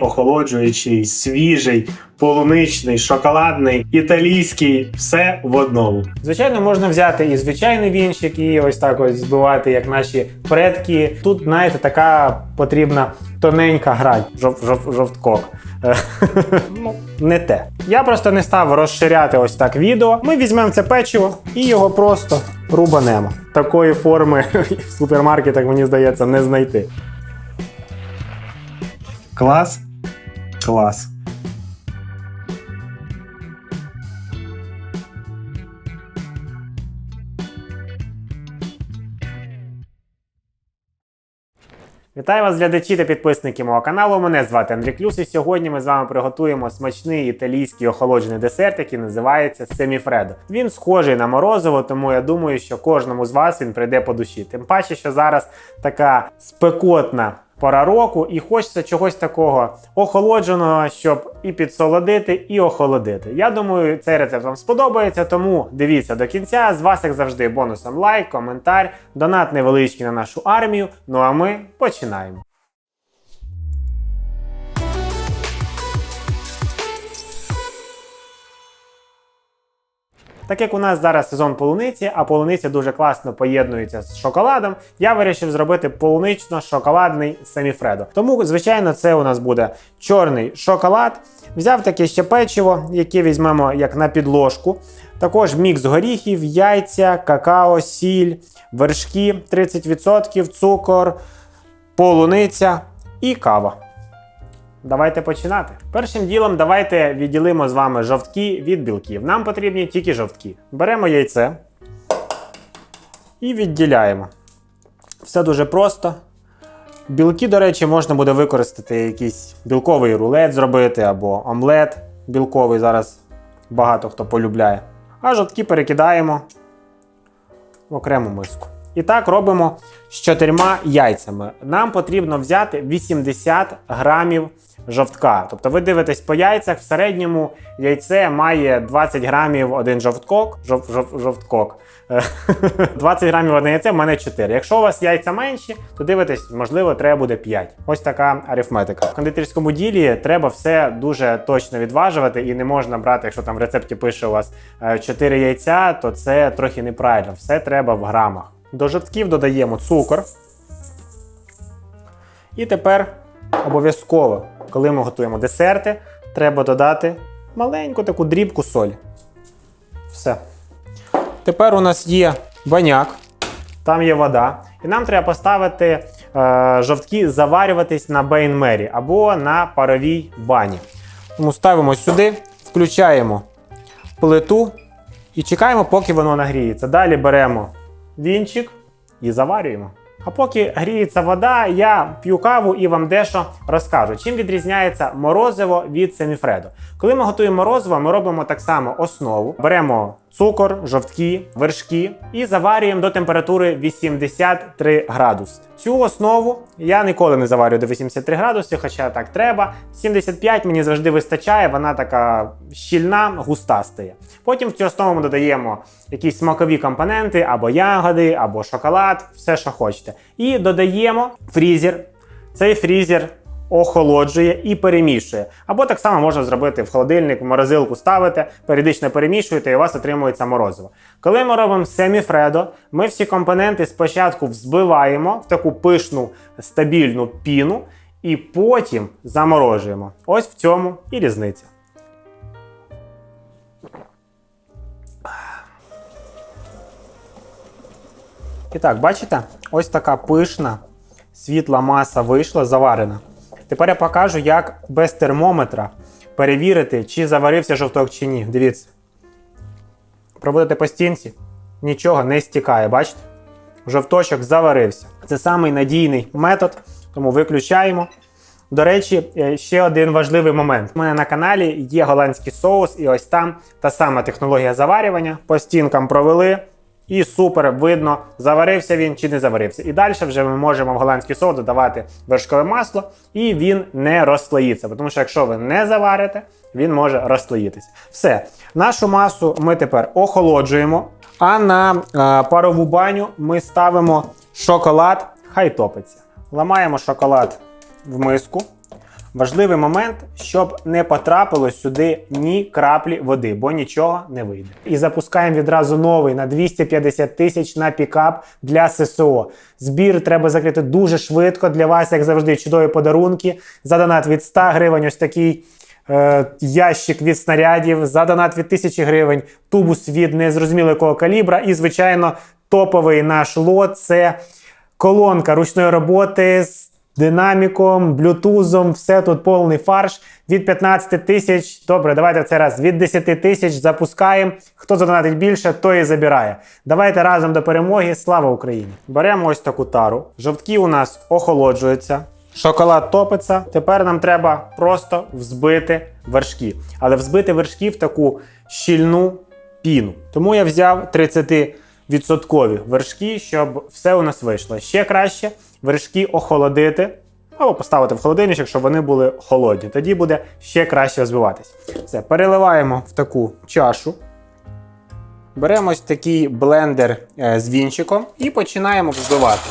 охолоджуючий, свіжий, полуничний, шоколадний, італійський все в одному. Звичайно, можна взяти і звичайний вінчик, і ось так ось збивати, як наші предки. Тут, знаєте, така потрібна тоненька грань, жов, жов, жовткок. Ну, не те. Я просто не став розширяти ось так відео. Ми візьмемо це печиво і його просто рубанемо. Такої форми в супермаркетах, мені здається, не знайти. Клас. Клас. Вітаю вас, глядачі та підписники мого каналу. Мене звати Андрій Клюс, і сьогодні ми з вами приготуємо смачний італійський охолоджений десерт, який називається Семіфредо. Він схожий на морозиво, тому я думаю, що кожному з вас він прийде по душі. Тим паче, що зараз така спекотна пора року, і хочеться чогось такого охолодженого, щоб і підсолодити, і охолодити. Я думаю, цей рецепт вам сподобається, тому дивіться до кінця. З вас, як завжди, бонусом лайк, коментар, донат невеличкий на нашу армію. Ну а ми починаємо. Так як у нас зараз сезон полуниці, а полуниця дуже класно поєднується з шоколадом, я вирішив зробити полунично-шоколадний семіфредо. Тому, звичайно, це у нас буде чорний шоколад. Взяв таке ще печиво, яке візьмемо як на підложку. Також мікс горіхів, яйця, какао, сіль, вершки 30%, цукор, полуниця і кава. Давайте починати. Першим ділом давайте відділимо з вами жовтки від білків. Нам потрібні тільки жовтки. Беремо яйце і відділяємо. Все дуже просто. Білки, до речі, можна буде використати якийсь білковий рулет зробити або омлет білковий. Зараз багато хто полюбляє. А жовтки перекидаємо в окрему миску. І так робимо з чотирма яйцями. Нам потрібно взяти 80 грамів жовтка. Тобто ви дивитесь по яйцях, в середньому яйце має 20 грамів один жовткок. Жов, жов, жовткок. Е, 20 грамів одне яйце, в мене 4. Якщо у вас яйця менші, то дивитесь, можливо, треба буде 5. Ось така арифметика. В кондитерському ділі треба все дуже точно відважувати і не можна брати, якщо там в рецепті пише у вас е, 4 яйця, то це трохи неправильно. Все треба в грамах. До жовтків додаємо цукор. І тепер обов'язково, коли ми готуємо десерти, треба додати маленьку таку дрібку солі. Все. Тепер у нас є баняк, там є вода. І нам треба поставити е, жовтки заварюватись на бейнмері або на паровій бані. Тому ставимо сюди, включаємо плиту і чекаємо, поки воно нагріється. Далі беремо вінчик і заварюємо. А поки гріється вода, я п'ю каву і вам дещо розкажу, чим відрізняється морозиво від семіфредо. Коли ми готуємо морозиво, ми робимо так само основу. Беремо цукор, жовтки, вершки і заварюємо до температури 83 градуси. Цю основу я ніколи не заварюю до 83 градуси, хоча так треба. 75 мені завжди вистачає, вона така щільна, густа стає. Потім в цю основу ми додаємо якісь смакові компоненти, або ягоди, або шоколад, все, що хочете. І додаємо фрізер. Цей фрізер охолоджує і перемішує. Або так само можна зробити в холодильник, в морозилку ставите, періодично перемішуєте і у вас отримується морозиво. Коли ми робимо семіфредо, ми всі компоненти спочатку взбиваємо в таку пишну стабільну піну і потім заморожуємо. Ось в цьому і різниця. І так, бачите? Ось така пишна світла маса вийшла, заварена. Тепер я покажу, як без термометра перевірити, чи заварився жовток чи ні. Дивіться. Проводите по стінці, нічого не стікає, бачите? Жовточок заварився. Це самий надійний метод, тому виключаємо. До речі, е, ще один важливий момент. У мене на каналі є голландський соус, і ось там та сама технологія заварювання. По стінкам провели, і супер видно, заварився він чи не заварився. І далі вже ми можемо в голландський соус додавати вершкове масло, і він не розслоїться. Тому що якщо ви не заварите, він може розслоїтися. Все, нашу масу ми тепер охолоджуємо. А на е, парову баню ми ставимо шоколад, хай топиться. Ламаємо шоколад в миску. Важливий момент, щоб не потрапило сюди ні краплі води, бо нічого не вийде. І запускаємо відразу новий на 250 тисяч на пікап для ССО. Збір треба закрити дуже швидко. Для вас, як завжди, чудові подарунки. За донат від 100 гривень, ось такий е, ящик від снарядів, за донат від 1000 гривень, тубус від незрозуміло якого калібра. І, звичайно, топовий наш лот це колонка ручної роботи з динаміком, блютузом, все тут повний фарш від 15 тисяч. Добре, давайте в цей раз від 10 тисяч запускаємо. Хто задонатить більше, той і забирає. Давайте разом до перемоги. Слава Україні! Беремо ось таку тару. Жовтки у нас охолоджуються. Шоколад топиться. Тепер нам треба просто взбити вершки. Але взбити вершки в таку щільну піну. Тому я взяв 30 відсоткові вершки, щоб все у нас вийшло. Ще краще вершки охолодити або поставити в холодильничок, щоб вони були холодні. Тоді буде ще краще збиватись. Все, переливаємо в таку чашу. Беремо ось такий блендер е, з вінчиком і починаємо взбивати.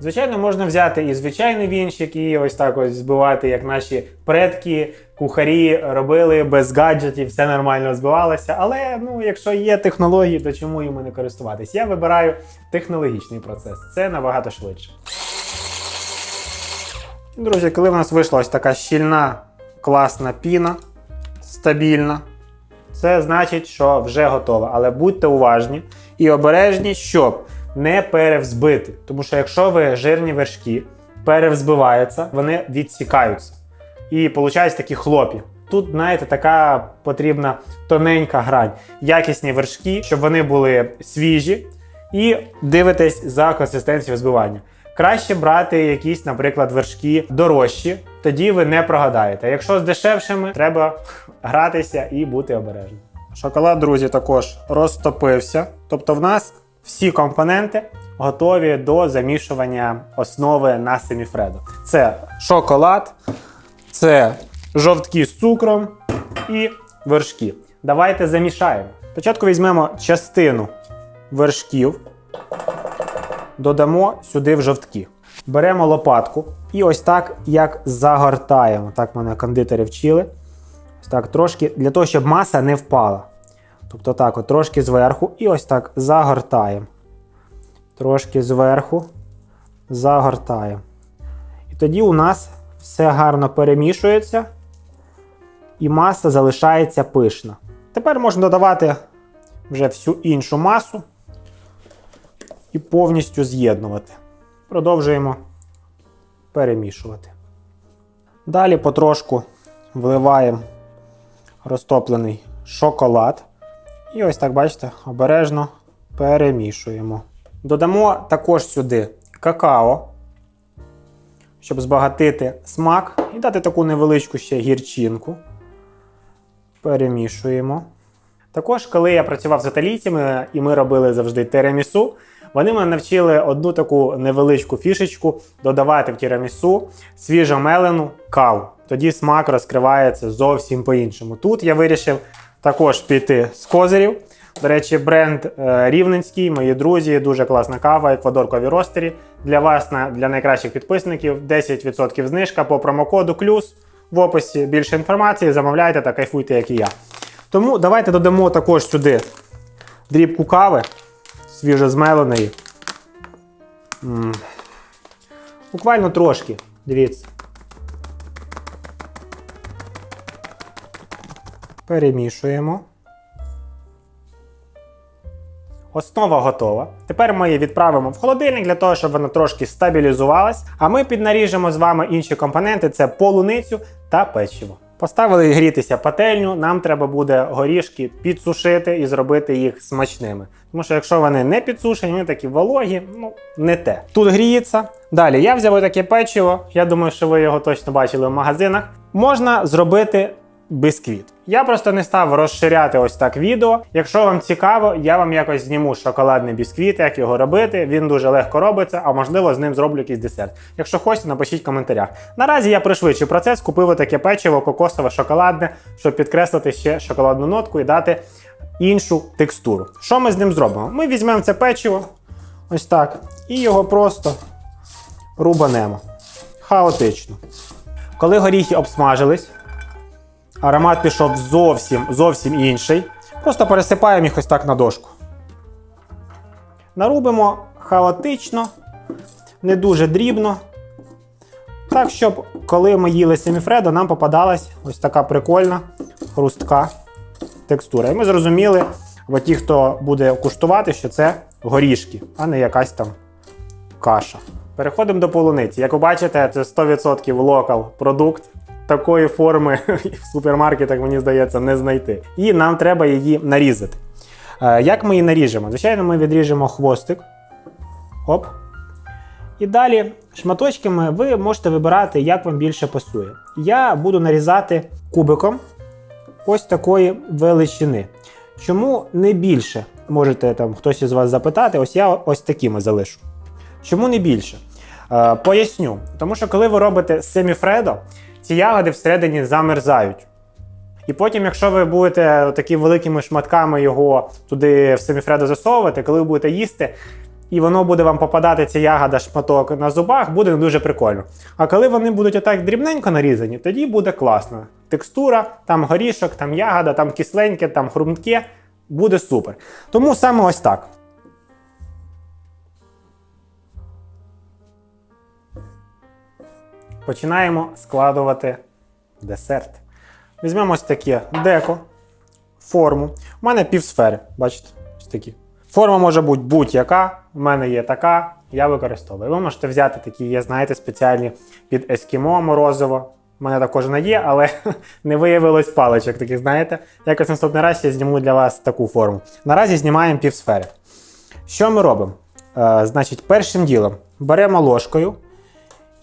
Звичайно, можна взяти і звичайний вінчик, і ось так ось збивати, як наші предки, кухарі робили без гаджетів, все нормально збивалося. Але ну, якщо є технології, то чому їм не користуватись? Я вибираю технологічний процес. Це набагато швидше. Друзі, коли в нас вийшла ось така щільна, класна піна, стабільна, це значить, що вже готова. Але будьте уважні і обережні, щоб не перевзбити. Тому що якщо ви жирні вершки перевзбиваються, вони відсікаються. І получаються такі хлопі. Тут, знаєте, така потрібна тоненька грань. Якісні вершки, щоб вони були свіжі, і дивитесь за консистенцією збивання. Краще брати якісь, наприклад, вершки дорожчі, тоді ви не прогадаєте. Якщо з дешевшими, треба гратися і бути обережним. Шоколад, друзі, також розтопився. Тобто, в нас всі компоненти готові до замішування основи на семіфредо. Це шоколад, це жовтки з цукром і вершки. Давайте замішаємо. Спочатку візьмемо частину вершків, додамо сюди в жовтки. Беремо лопатку і ось так як загортаємо. Так мене кондитери вчили. Ось так трошки для того, щоб маса не впала. Тобто так, от трошки зверху і ось так загортаємо. Трошки зверху загортаємо. І тоді у нас все гарно перемішується, і маса залишається пишна. Тепер можна додавати вже всю іншу масу і повністю з'єднувати. Продовжуємо перемішувати. Далі потрошку вливаємо розтоплений шоколад. І ось так, бачите, обережно перемішуємо. Додамо також сюди какао, щоб збагатити смак і дати таку невеличку ще гірчинку. Перемішуємо. Також, коли я працював з італійцями і ми робили завжди теремісу, вони мене навчили одну таку невеличку фішечку додавати в тірамісу свіжомелену каву. Тоді смак розкривається зовсім по-іншому. Тут я вирішив також піти з козирів. До речі, бренд е, Рівненський, мої друзі, дуже класна кава, Еквадор Кові Ростері. Для вас, для найкращих підписників, 10% знижка по промокоду КЛЮС. В описі більше інформації, замовляйте та кайфуйте, як і я. Тому давайте додамо також сюди дрібку кави свіжозмеленої. М. Буквально трошки, дивіться. Перемішуємо. Основа готова. Тепер ми її відправимо в холодильник для того, щоб вона трошки стабілізувалась. А ми піднаріжемо з вами інші компоненти: це полуницю та печиво. Поставили грітися пательню, нам треба буде горішки підсушити і зробити їх смачними. Тому що якщо вони не підсушені, вони такі вологі, ну не те. Тут гріється. Далі я взяв таке печиво. Я думаю, що ви його точно бачили в магазинах. Можна зробити бисквіт. Я просто не став розширяти ось так відео. Якщо вам цікаво, я вам якось зніму шоколадний бісквіт, як його робити. Він дуже легко робиться, а можливо з ним зроблю якийсь десерт. Якщо хочете, напишіть в коментарях. Наразі я пришвидшую процес, купив таке печиво кокосове шоколадне, щоб підкреслити ще шоколадну нотку і дати іншу текстуру. Що ми з ним зробимо? Ми візьмемо це печиво, ось так, і його просто рубанемо. хаотично. Коли горіхи обсмажились, аромат пішов зовсім зовсім інший. Просто пересипаємо їх ось так на дошку. Нарубимо хаотично, не дуже дрібно. Так, щоб коли ми їли семіфредо, нам попадалась ось така прикольна хрустка текстура. І ми зрозуміли, бо ті, хто буде куштувати, що це горішки, а не якась там каша. Переходимо до полуниці. Як ви бачите, це 100% локал продукт. Такої форми в супермаркетах, мені здається, не знайти. І нам треба її нарізати. Е, Як ми її наріжемо? Звичайно, ми відріжемо хвостик. Оп. І далі шматочками ви можете вибирати, як вам більше пасує. Я буду нарізати кубиком ось такої величини. Чому не більше? Можете там хтось із вас запитати, ось я ось такими залишу. Чому не більше? Е, поясню. Тому що коли ви робите семіфредо, ці ягоди всередині замерзають. І потім, якщо ви будете такими великими шматками його туди в семіфредо засовувати, коли ви будете їсти, і воно буде вам попадати ця ягода шматок на зубах, буде не дуже прикольно. А коли вони будуть отак дрібненько нарізані, тоді буде класно. Текстура, там горішок, там ягода, там кисленьке, там хрумтке, буде супер. Тому саме ось так. Починаємо складувати десерт. Візьмемо ось таке деко, форму. У мене півсфери, бачите, ось такі. Форма може бути будь-яка, у мене є така, я використовую. Ви можете взяти такі, є, знаєте, спеціальні під ескімо морозиво. У мене також вона є, але не виявилось паличок таких, знаєте. Якось наступний раз я зніму для вас таку форму. Наразі знімаємо півсфери. Що ми робимо? Е, значить, першим ділом беремо ложкою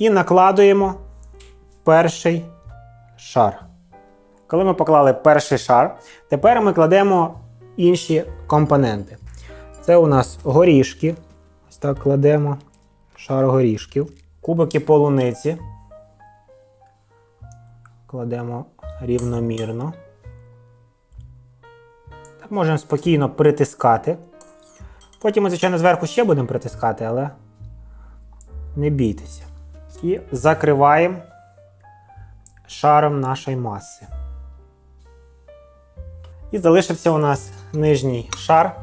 і накладуємо перший шар. Коли ми поклали перший шар, тепер ми кладемо інші компоненти. Це у нас горішки. Ось так кладемо шар горішків, кубики полуниці. Кладемо рівномірно. Так можемо спокійно притискати. Потім ми, звичайно, зверху ще будемо притискати, але не бійтеся. І закриваємо шаром нашої маси. І залишився у нас нижній шар,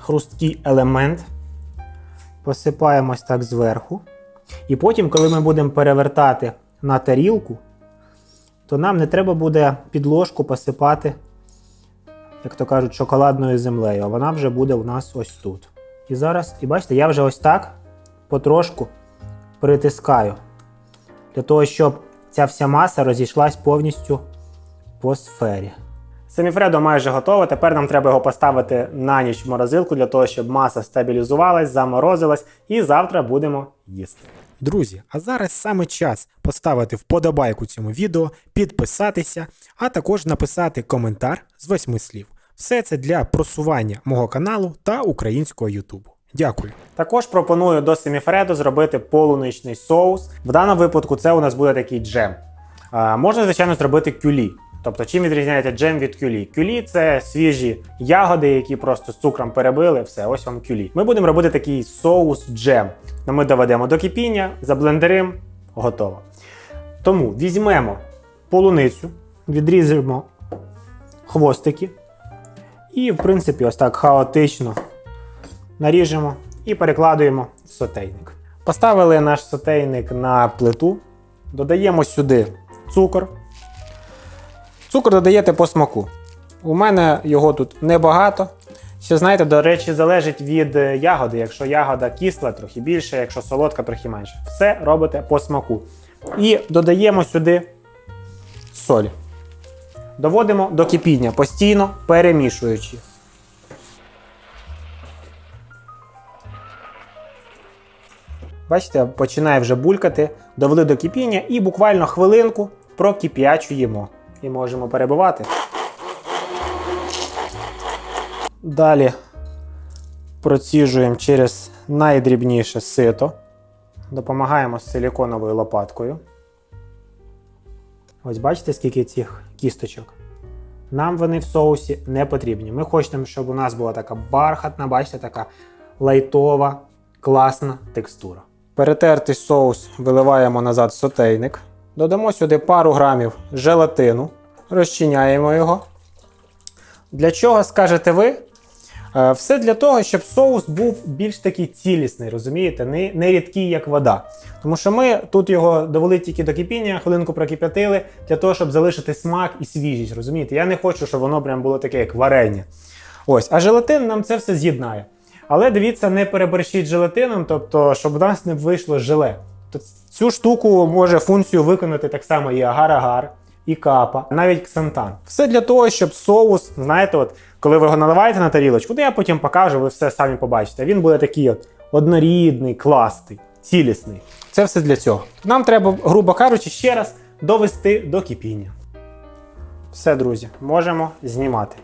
хрусткий елемент. Посипаємо ось так зверху. І потім, коли ми будемо перевертати на тарілку, то нам не треба буде підложку посипати, як то кажуть, шоколадною землею, а вона вже буде у нас ось тут. І зараз, і бачите, я вже ось так потрошку притискаю. Для того, щоб ця вся маса розійшлась повністю по сфері. Семіфредо майже готове. Тепер нам треба його поставити на ніч в морозилку для того, щоб маса стабілізувалась, заморозилась, і завтра будемо їсти. Друзі, а зараз саме час поставити вподобайку цьому відео, підписатися, а також написати коментар з восьми слів. Все це для просування мого каналу та українського Ютубу. Дякую. Також пропоную до семіфреду зробити полуничний соус. В даному випадку це у нас буде такий джем. Можна, звичайно, зробити кюлі. Тобто, чим відрізняється джем від кюлі? Кюлі це свіжі ягоди, які просто з цукром перебили. Все, ось вам кюлі. Ми будемо робити такий соус джем. Ми доведемо до кипіння, заблендеримо, готово. Тому візьмемо полуницю, відрізаємо хвостики. І, в принципі, ось так хаотично наріжемо і перекладуємо в сотейник. Поставили наш сотейник на плиту, додаємо сюди цукор. Цукор додаєте по смаку. У мене його тут небагато. Ще знаєте, до речі, залежить від е, ягоди. Якщо ягода кисла, трохи більше, якщо солодка, трохи менше. Все робите по смаку. І додаємо сюди соль. Доводимо до кипіння, постійно перемішуючи. Бачите, починає вже булькати, довели до кипіння і буквально хвилинку прокип'ячуємо. І можемо перебивати. Далі проціжуємо через найдрібніше сито. Допомагаємо з силіконовою лопаткою. Ось бачите, скільки цих кісточок. Нам вони в соусі не потрібні. Ми хочемо, щоб у нас була така бархатна, бачите, така лайтова, класна текстура. Перетертий соус виливаємо назад в сотейник. Додамо сюди пару грамів желатину, розчиняємо його. Для чого скажете ви? Е, Все для того, щоб соус був більш такий цілісний, розумієте, не, не рідкий, як вода. Тому що ми тут його довели тільки до кипіння, хвилинку прокип'ятили, для того, щоб залишити смак і свіжість. Розумієте? Я не хочу, щоб воно прям було таке, як варення. Ось, а желатин нам це все з'єднає. Але дивіться, не переборщіть желатином, тобто, щоб у нас не вийшло желе. Цю штуку може функцію виконати так само і агар-агар, і капа, навіть ксантан. Все для того, щоб соус, знаєте, от коли ви його наливаєте на тарілочку, то я потім покажу, ви все самі побачите. Він буде такий от однорідний, класний, цілісний. Це все для цього. Нам треба, грубо кажучи, ще раз довести до кипіння. Все, друзі, можемо знімати.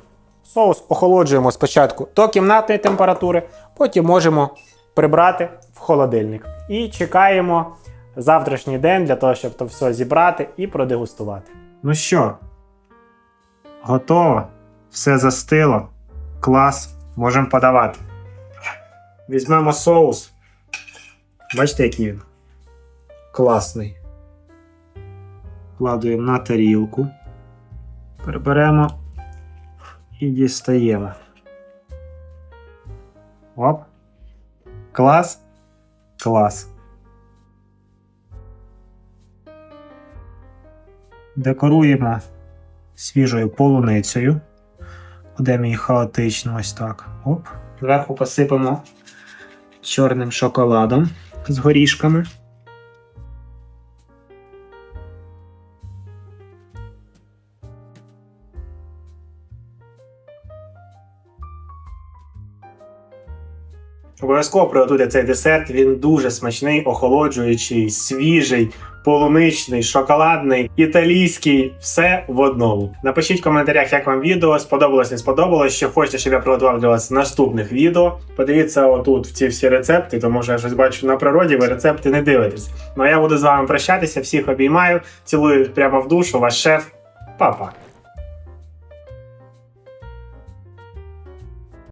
Соус охолоджуємо спочатку до кімнатної температури, потім можемо прибрати в холодильник. І чекаємо завтрашній день для того, щоб то все зібрати і продегустувати. Ну що, готово? Все застило. Клас, можемо подавати. Візьмемо соус. Бачите, який він? Класний. Кладуємо на тарілку. Приберемо і дістаємо. Оп. Клас. Клас. Декоруємо свіжою полуницею. Кладемо її хаотично ось так. Оп. Зверху посипемо чорним шоколадом з горішками. Обов'язково приготуйте цей десерт. Він дуже смачний, охолоджуючий, свіжий, полуничний, шоколадний, італійський. Все в одному. Напишіть в коментарях, як вам відео, сподобалось, не сподобалось. Що хочете, щоб я приготував для вас наступних відео. Подивіться отут в ці всі рецепти, тому що я щось бачу на природі, ви рецепти не дивитесь. Ну а я буду з вами прощатися. Всіх обіймаю, цілую прямо в душу, ваш шеф. Па-па.